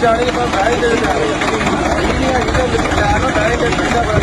ਜਾਣੇ ਪਰ ਬਹਿ ਦੇ ਜਾਣੇ ਨਹੀਂ ਹੈਗੀ ਤਾਂ ਜਾਣਾ ਬਹਿ ਦੇ ਪਿੰਡਾ ਬੜਾ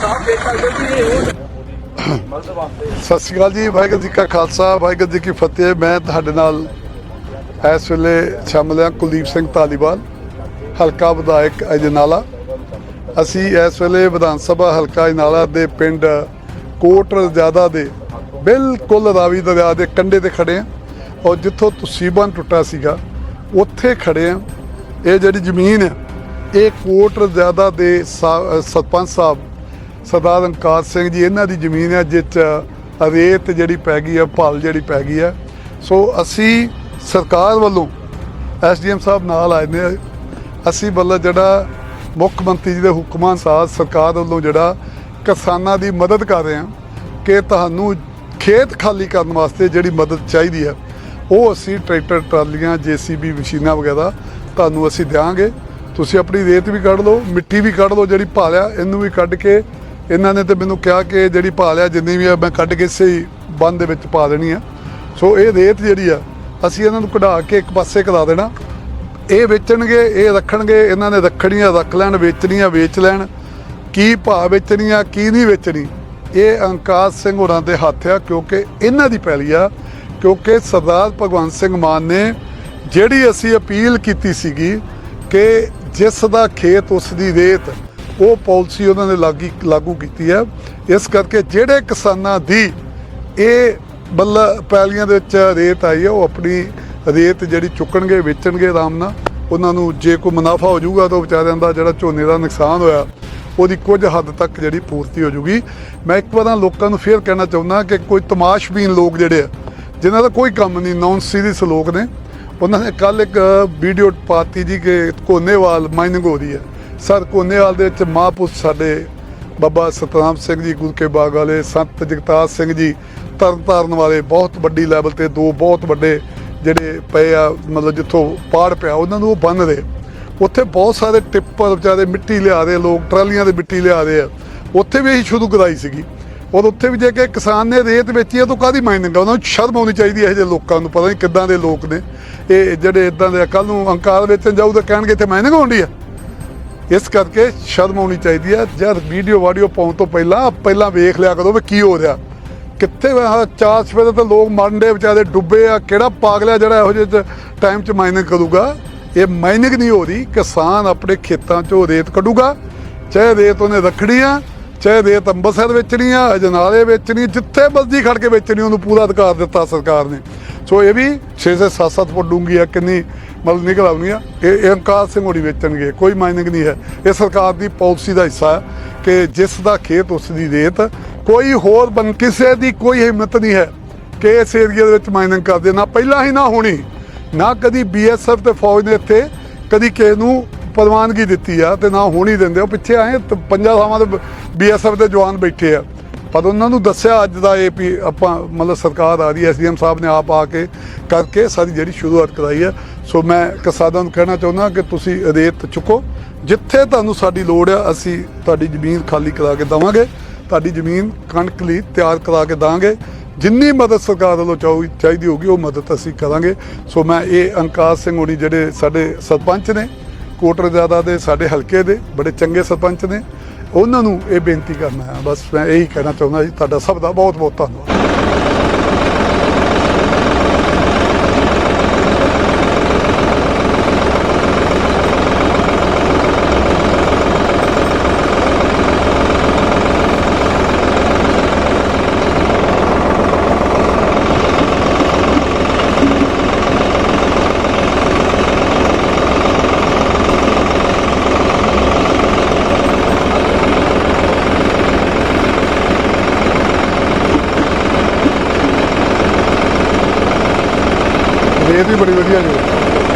ਸਾਫ਼ ਦੇਖ ਸਕਦੇ ਵੀ ਇਹ ਮਦਦ ਵਾਸਤੇ ਸਤਿ ਸ਼੍ਰੀ ਅਕਾਲ ਜੀ, ਵਾਹਿਗੁਰੂ ਜੀ ਕਾ ਖਾਲਸਾ, ਵਾਹਿਗੁਰੂ ਜੀ ਕੀ ਫਤਿਹ। ਮੈਂ ਤੁਹਾਡੇ ਨਾਲ ਇਸ ਵੇਲੇ ਸ਼ਾਮਲ ਹਾਂ ਕੁਲਦੀਪ ਸਿੰਘ ਧਾਲੀਵਾਲ, ਹਲਕਾ ਵਿਧਾਇਕ ਅਜਨਾਲਾ ਅਸੀਂ ਇਸ ਵੇਲੇ ਵਿਧਾਨ ਸਭਾ ਹਲਕਾ ਅਜਨਾਲਾ ਦੇ ਪਿੰਡ ਕੋਟ ਰਜ਼ਾਦਾ ਦੇ ਬਿਲਕੁਲ ਰਾਵੀ ਦਰਿਆ ਦੇ ਕੰਢੇ ਤੇ ਖੜੇ ਹਾਂ। ਔਰ ਜਿੱਥੋਂ ਤੁਸੀਬਨ ਟੁੱਟਾ ਸੀਗਾ, ਉੱਥੇ ਖੜੇ ਹਾਂ। ਇਹ ਜਿਹੜੀ ਜ਼ਮੀਨ ਹੈ, ਇਹ ਕੋਟ ਰਜ਼ਾਦਾ ਦੇ ਸਾ- ਸਰਪੰਚ ਸਾਹਿਬ ਸਰਦਾਰ ਅੰਕਾਰ ਸਿੰਘ ਜੀ, ਇਹਨਾਂ ਦੀ ਜ਼ਮੀਨ ਹੈ ਜਿਸ 'ਚ ਰੇਤ ਜਿਹੜੀ ਪੈ ਗਈ ਹੈ, ਭਲ ਜਿਹੜੀ ਪੈ ਗਈ ਹੈ। ਸੋ ਅਸੀਂ ਸਰਕਾਰ ਵੱਲੋਂ ਐਸਡੀਐਮ ਸਾਹਿਬ ਨਾਲ ਆਏ ਨੇ। ਅਸੀਂ ਵੱਲੋਂ ਜਿਹੜਾ ਮੁੱਖ ਮੰਤਰੀ ਜੀ ਦੇ ਹੁਕਮਾਂ ਅਨੁਸਾਰ ਸਰਕਾਰ ਵੱਲੋਂ ਜਿਹੜਾ ਕਿਸਾਨਾਂ ਦੀ ਮਦਦ ਕਰ ਰਹੇ ਹਾਂ ਕਿ ਤੁਹਾਨੂੰ ਖੇਤ ਖਾਲੀ ਕਰਨ ਵਾਸਤੇ ਜਿਹੜੀ ਮਦਦ ਚਾਹੀਦੀ ਹੈ, ਉਹ ਅਸੀਂ ਟਰੈਕਟਰ, ਟਰਾਲੀਆਂ, ਜੀਸੀਬੀ, ਮਸ਼ੀਨਾਂ ਵਗੈਰਾ ਤੁਹਾਨੂੰ ਅਸੀਂ ਦਿਆਂਗੇ। ਤੁਸੀਂ ਆਪਣੀ ਰੇਤ ਵੀ ਕੱਢ ਲਓ, ਮਿੱਟੀ ਵੀ ਕੱਢ ਲਓ, ਜਿਹੜੀ ਭਾਲਿਆ ਇਹਨੂੰ ਵੀ ਕੱਢ ਕੇ ਇਹਨਾਂ ਨੇ ਤੇ ਮੈਨੂੰ ਕਿਹਾ ਕਿ ਜਿਹੜੀ ਭਾਲਿਆ ਜਿੰਨੀ ਵੀ ਆ, ਮੈਂ ਕੱਢ ਕੇ ਸਹੀ ਬੰਦ ਦੇ ਵਿੱਚ ਪਾ ਦੇਣੀ ਆ। ਸੋ ਇਹ ਰੇਤ ਜਿਹੜੀ ਆ, ਅਸੀਂ ਇਹਨਾਂ ਨੂੰ ਕਢਾ ਕੇ ਇੱਕ ਪਾਸੇ ਕਰਾ ਦੇਣਾ। ਇਹ ਵੇਚਣਗੇ, ਇਹ ਰੱਖਣਗੇ, ਇਹਨਾਂ ਨੇ ਰੱਖਣੀਆਂ, ਰੱਖ ਲੈਣ, ਵੇਚਣੀਆਂ, ਵੇਚ ਲੈਣ। ਕੀ ਭਾਅ ਵੇਚਣੀਆਂ ਕੀ ਨਹੀਂ ਵੇਚਣੀ, ਇਹ ਅੰਕਾਸ਼ ਸਿੰਘ ਹੋਰਾਂ ਦੇ ਹੱਥ ਆ, ਕਿਉਂਕਿ ਇਹਨਾਂ ਦੀ ਪੈਲੀ ਆ। ਕਿਉਂਕਿ ਸਰਦਾਰ ਭਗਵੰਤ ਸਿੰਘ ਮਾਨ ਨੇ ਜਿਹੜੀ ਅਸੀਂ ਅਪੀਲ ਕੀਤੀ ਸੀਗੀ ਕਿ ਜਿਸ ਦਾ ਖੇਤ ਉਸ ਦੀ ਰੇਤ ਉਹ ਪਾਲਿਸੀ ਉਹਨਾਂ ਨੇ ਲਾਗੀ ਲਾਗੂ ਕੀਤੀ ਹੈ। ਇਸ ਕਰਕੇ ਜਿਹੜੇ ਕਿਸਾਨਾਂ ਦੀ ਇਹ ਬੱਲਾ ਪੈਲੀਆਂ ਦੇ ਵਿੱਚ ਰੇਤ ਆਈ ਹੈ, ਉਹ ਆਪਣੀ ਰੇਤ ਜਿਹੜੀ ਚੁੱਕਣਗੇ, ਵੇਚਣਗੇ ਆਰਾਮ ਨਾਲ, ਉਹਨਾਂ ਨੂੰ ਜੇ ਕੋਈ ਮੁਨਾਫਾ ਹੋ ਜਾਊਗਾ ਤਾਂ ਵਿਚਾਰਿਆਂ ਦਾ ਜਿਹੜਾ ਝੋਨੇ ਦਾ ਨੁਕਸਾਨ ਹੋਇਆ, ਉਹਦੀ ਕੁਝ ਹੱਦ ਤੱਕ ਜਿਹੜੀ ਪੂਰਤੀ ਹੋ ਜਾਊਗੀ। ਮੈਂ ਇੱਕ ਵਾਰ ਲੋਕਾਂ ਨੂੰ ਫੇਰ ਕਹਿਣਾ ਚਾਹੁੰਦਾ ਕਿ ਕੋਈ ਤਮਾਸ਼ਬੀਨ ਲੋਕ ਜਿਹੜੇ ਆ, ਜਿਨ੍ਹਾਂ ਦਾ ਕੋਈ ਕੰਮ ਨਹੀਂ ਨਾਨ ਸੀਰੀਅਸ ਲੋਕ ਨੇ, ਉਹਨਾਂ ਨੇ ਕੱਲ ਇੱਕ ਵੀਡੀਓ ਪਾਤੀ ਜੀ ਕਿ ਕੋਨੇਵਾਲ ਮਾਈਨਿੰਗ ਹੋ ਰਹੀ ਹੈ। ਸਰ ਕੋਨੇਵਾਲ ਦੇ ਵਿੱਚ ਮਹਾਂਪੁਰਸ਼ ਸਾਡੇ ਬਾਬਾ ਸਤਨਾਮ ਸਿੰਘ ਜੀ, ਗੁਰੂ ਕੇ ਬਾਗ ਵਾਲੇ, ਸੰਤ ਜਗਤਾਰ ਸਿੰਘ ਜੀ, ਤਰਨਤਾਰਨ ਵਾਲੇ ਬਹੁਤ ਵੱਡੀ ਲੈਵਲ ਤੇ ਦੋ ਬਹੁਤ ਵੱਡੇ ਜਿਹੜੇ ਪਏ ਆ, ਮਤਲਬ ਜਿੱਥੋਂ ਪਾੜ ਪਿਆ, ਉਹਨਾਂ ਨੂੰ ਉਹ ਬੰਨ ਰਹੇ। ਉੱਥੇ ਬਹੁਤ ਸਾਰੇ ਟਿੱਪਰ ਵਿਚਾਰੇ ਮਿੱਟੀ ਲਿਆ ਰਹੇ, ਲੋਕ ਟਰਾਲੀਆਂ ਦੇ ਮਿੱਟੀ ਲਿਆ ਰਹੇ ਆ। ਉੱਥੇ ਵੀ ਇਹੀ ਸ਼ੁਰੂ ਕਰਾਈ ਸੀਗੀ। ਔਰ ਉੱਥੇ ਵੀ ਜੇ ਕਿ ਕਿਸਾਨ ਨੇ ਰੇਤ ਵੇਚੀ ਹੈ ਤਾਂ ਕਾਦੀ ਮਾਈਨਿੰਗ ਆ ਉਹਨਾਂ ਨੂੰ ਸ਼ਰਮ ਆਉਣੀ ਚਾਹੀਦੀ ਹੈ ਇਹ ਜਿਹੇ ਲੋਕਾਂ ਨੂੰ, ਪਤਾ ਨਹੀਂ ਕਿੱਦਾਂ ਦੇ ਲੋਕ ਨੇ। ਇਹ ਜਿਹੜੇ ਇਦਾਂ ਦੇ ਕੱਲ ਨੂੰ ਅੰਕਾਰ ਵੇਚਣ ਜਾਊ ਤਾਂ ਕਹਿਣਗੇ ਇੱਥੇ ਮਾਈਨਿੰਗ ਹੋਣੀ ਆ? ਇਸ ਕਰਕੇ ਸ਼ਰਮ ਆਉਣੀ ਚਾਹੀਦੀ ਹੈ। ਜਦ ਵੀਡੀਓ ਵਾਡੀਓ ਪਾਉਣ ਤੋਂ ਪਹਿਲਾਂ ਪਹਿਲਾਂ ਵੇਖ ਲਿਆ ਕਰੋ ਵੀ ਕੀ ਹੋ ਰਿਹਾ। ਕਿੱਥੇ ਵਾ ਆਹ ਚਾਰ ਸਵੇਰੇ ਤਾਂ ਲੋਕ ਮਰਨ ਵਿਚਾਰੇ ਡੁੱਬੇ ਆ। ਕਿਹੜਾ ਪਾਗਲਿਆ ਜਿਹੜਾ ਇਹੋ ਜਿਹੇ ਟਾਈਮ 'ਚ ਮਾਈਨਿੰਗ ਕਰੂਗਾ? ਇਹ ਮਾਈਨਿੰਗ ਨਹੀਂ ਹੋ ਰਹੀ। ਕਿਸਾਨ ਆਪਣੇ ਖੇਤਾਂ 'ਚੋਂ ਰੇਤ ਕੱਢੂਗਾ। ਚਾਹੇ ਰੇਤ ਉਹਨੇ ਰੱਖਣੀ ਆ, ਚਾਹੇ ਰੇਤ ਅੰਮ੍ਰਿਤਸਰ ਵੇਚਣੀ ਆ, ਅਜਨਾਲੇ ਵੇਚਣੀ ਜਿੱਥੇ ਮਰਜ਼ੀ ਖੜ ਕੇ ਵੇਚਣੀ ਉਹਨੂੰ ਪੂਰਾ ਅਧਿਕਾਰ ਦਿੱਤਾ ਸਰਕਾਰ ਨੇ। ਸੋ ਇਹ ਵੀ 6 ਸੇ 7-7 ਫੁੱਟ ਡੂੰਗੀ ਆ, ਕਿੰਨੀ ਮਤਲਬ ਨਿਕਲ ਆਉਣੀ ਆ। ਇਹ ਇਹ ਅੰਕਾਰ ਸਿੰਘ ਹੋਣੀ ਵੇਚਣਗੇ, ਕੋਈ ਮਾਈਨਿੰਗ ਨਹੀਂ ਹੈ। ਇਹ ਸਰਕਾਰ ਦੀ ਪਾਲਿਸੀ ਦਾ ਹਿੱਸਾ ਹੈ ਕਿ ਜਿਸ ਦਾ ਖੇਤ ਉਸ ਦੀ ਰੇਤ, ਕੋਈ ਹੋਰ ਬੰ, ਕਿਸੇ ਦੀ ਕੋਈ ਹਿੰਮਤ ਨਹੀਂ ਹੈ ਕਿ ਇਸ ਏਰੀਆ ਦੇ ਵਿੱਚ ਮਾਈਨਿੰਗ ਕਰਦੇ ਨਾ ਪਹਿਲਾਂ ਹੀ ਨਾ ਹੋਣੀ, ਨਾ ਕਦੀ ਬੀਐਸਐਫ ਤੇ ਫੌਜ ਨੇ ਇੱਥੇ ਕਦੀ ਕਿਸੇ ਨੂੰ ਪ੍ਰਵਾਨਗੀ ਦਿੱਤੀ ਆ ਤੇ ਨਾ ਹੋਣੀ ਦਿੰਦੇ। ਉਹ ਪਿੱਛੇ ਆਏ ਪੰਜਾਂ ਥਾਵਾਂ ਦੇ ਬੀਐਸਐਫ ਦੇ ਜਵਾਨ ਬੈਠੇ ਆ। ਪਰ ਉਹਨਾਂ ਨੂੰ ਦੱਸਿਆ ਅੱਜ ਦਾ ਇਹ ਵੀ ਆਪਾਂ ਮਤਲਬ ਸਰਕਾਰ ਆ ਰਹੀ ਹੈ, ਐਸਡੀਐਮ ਸਾਹਿਬ ਨੇ ਆਪ ਆ ਕੇ ਕਰਕੇ ਸਾਰੀ ਜਿਹੜੀ ਸ਼ੁਰੂਆਤ ਕਰਾਈ ਹੈ। ਸੋ ਮੈਂ ਕਿਸਾਨਾਂ ਨੂੰ ਕਹਿਣਾ ਚਾਹੁੰਦਾ ਕਿ ਤੁਸੀਂ ਰੇਤ ਚੁੱਕੋ। ਜਿੱਥੇ ਤੁਹਾਨੂੰ ਸਾਡੀ ਲੋੜ ਹੈ, ਅਸੀਂ ਤੁਹਾਡੀ ਜ਼ਮੀਨ ਖਾਲੀ ਕਰਾ ਕੇ ਦਵਾਂਗੇ। ਤੁਹਾਡੀ ਜ਼ਮੀਨ ਕਣਕ ਲਈ ਤਿਆਰ ਕਰਾ ਕੇ ਦਾਂਗੇ। ਜਿੰਨੀ ਮਦਦ ਸਰਕਾਰ ਵੱਲੋਂ ਚਾਹੂ ਚਾਹੀਦੀ ਹੋਗੀ ਉਹ ਮਦਦ ਅਸੀਂ ਕਰਾਂਗੇ। ਸੋ ਮੈਂ ਇਹ ਅੰਕਾਰ ਸਿੰਘ ਹੋਣੀ ਜਿਹੜੇ ਸਾਡੇ ਸਰਪੰਚ ਨੇ, ਕੋਟਰ ਜ਼ਿਆਦਾ ਦੇ, ਸਾਡੇ ਹਲਕੇ ਦੇ, ਬੜੇ ਚੰਗੇ ਸਰਪੰਚ ਨੇ। ਉਹਨਾਂ ਨੂੰ ਇਹ ਬੇਨਤੀ ਕਰਨਾ ਹੈ। ਬਸ ਮੈਂ ਇਹੀ ਕਹਿਣਾ ਚਾਹੁੰਦਾ ਜੀ, ਤੁਹਾਡਾ ਸਭ ਦਾ ਬਹੁਤ ਬਹੁਤ ਧੰਨਵਾਦ। ਰੇਤ ਵੀ ਬੜੀ ਵਧੀਆ ਜੀ।